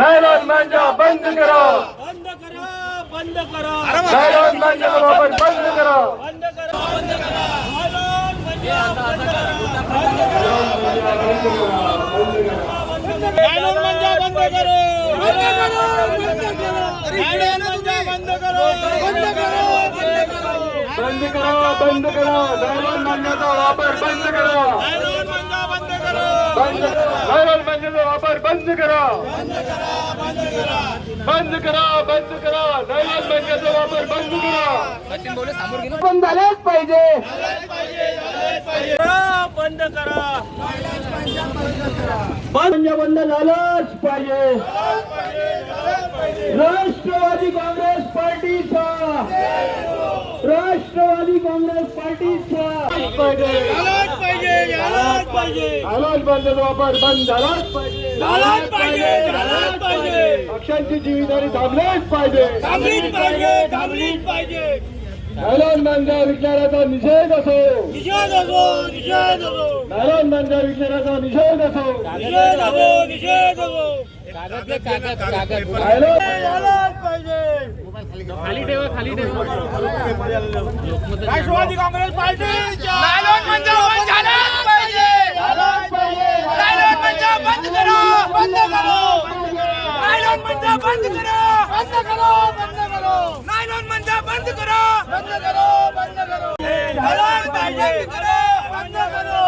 Nylon मांजा बंद करा बंद करा बंद करा नायलॉन मांजाचा वापर बंद करा बंद करा बंद करा नायलॉन मंजा बंद करा नायलॉन मंजा बंद करो नायलॉन मंजा बंद करो बंद करो बंद करो बंद करा बंद करा नायलॉन मांजाचा वापर बंद करा नायलॉन मंजा बंद करो बंद नायलॉन मांजाचा वापर बंद करा बंद करा बंद करा. नायलॉन मांजाचा वापर बंद करा. पण झालेच पाहिजे. करा बंद करा. बंद बंद झालंच पाहिजे. राष्ट्रवादी काँग्रेस पार्टीचा. राष्ट्रवादी काँग्रेस पार्टीचा. पाहिजे. पाहिजे मांजाचा वापर बंद झालाच पाहिजे झालाच पाहिजे झालाच पाहिजे पक्षांची जीवितहानी थांबलेच पाहिजे. थांबलीच पाहिजे थांबलीच पाहिजे. नायलॉन मांजा विचाराचा निषेध असो. निषेध असो निषेध असो. नायलॉन मांजा विचाराचा निषेध असो. निषेध असो निषेध असो. नायलॉन झालाच पाहिजे. राष्ट्रवादी काँग्रेस बंद झालाच पाहिजे. झालाच पाहिजे. नायलॉन मंजा बंद करा बंद करो. नायलॉन मंजा बंद करा. बंद करो बंद करो. नायलॉन मंजा बंद करा. बंद करो बंद करो. करो. बंद करो.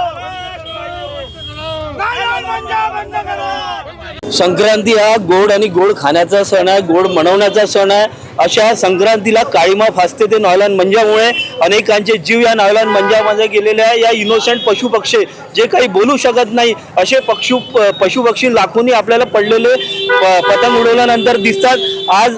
नायलॉन मंजा बंद करो. संक्रांती हा गोड आणि गोड खाण्याचा सण आहे गोड मनवण्याचा सण आहे. अशा संक्रांतीला काळीमा फासते ते नॉयलान मंजामुळे. अनेकांचे जीव या नॉयलान मंजामध्ये गेलेले आहे. या इनोसेंट पशुपक्षी जे काही बोलू शकत नाही असे पक्षू पशुपक्षी लाखोनी आपल्याला पडलेले प- पतंग उडवल्यानंतर दिसतात. आज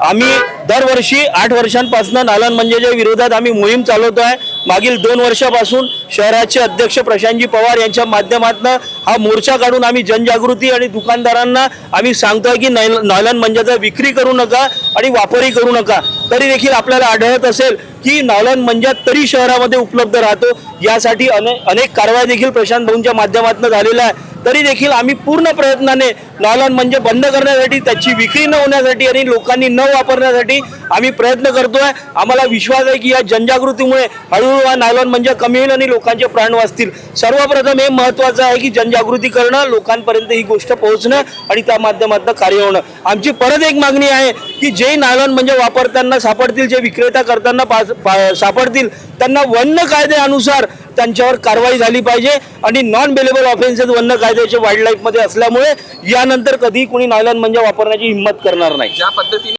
आम्ही दरवर्षी आठ वर्षांपासून नालन मंजेच्या विरोधात आम्ही मोहीम चालवतो आहे मागील दोन वर्षापासून शहराचे अध्यक्ष प्रशांतजी पवार यांच्या माध्यमातून हा मोर्चा काढून आम्ही जनजागृती आणि दुकानदारांना आम्ही सांगतोय की नैल नायलॉन मंजाचा विक्री करू नका आणि वापरही करू नका. तरी देखील आपल्याला आढळत असेल की नायलॉन मंजा तरी शहरामध्ये उपलब्ध राहतो. यासाठी अनेक अनेक कारवाई देखील प्रशांत भाऊंच्या माध्यमातून झालेल्या आहे तरी देखील आम्ही पूर्ण प्रयत्नाने नॉयलॉन म्हणजे बंद करण्यासाठी त्याची विक्री न होण्यासाठी आणि लोकांनी न वापरण्यासाठी आम्ही प्रयत्न करतोय. आम्हाला विश्वास आहे की या जनजागृतीमुळे हळूहळू हा नायलॉन म्हणजे कमी होईल आणि लोकांचे प्राण वाचतील. सर्वप्रथम हे महत्त्वाचं आहे की जनजागृती करणं लोकांपर्यंत ही गोष्ट पोहोचणं आणि त्या माध्यमातून कार्य होणं. आमची परत एक मागणी आहे की जे नायलॉन म्हणजे वापरताना सापडतील जे विक्रेता करताना पास- पा- सापडतील त्यांना वन्य कायद्यानुसार त्यांच्यावर कारवाई झाली पाहिजे आणि नॉन बेलेबल ऑफेन्सेस वन्य कायद्याचे वाईल्ड लाईफमध्ये असल्यामुळे यानंतर कधी कुणी नायलॉन म्हणजे वापरण्याची हिंमत करणार नाही. ज्या पद्धतीने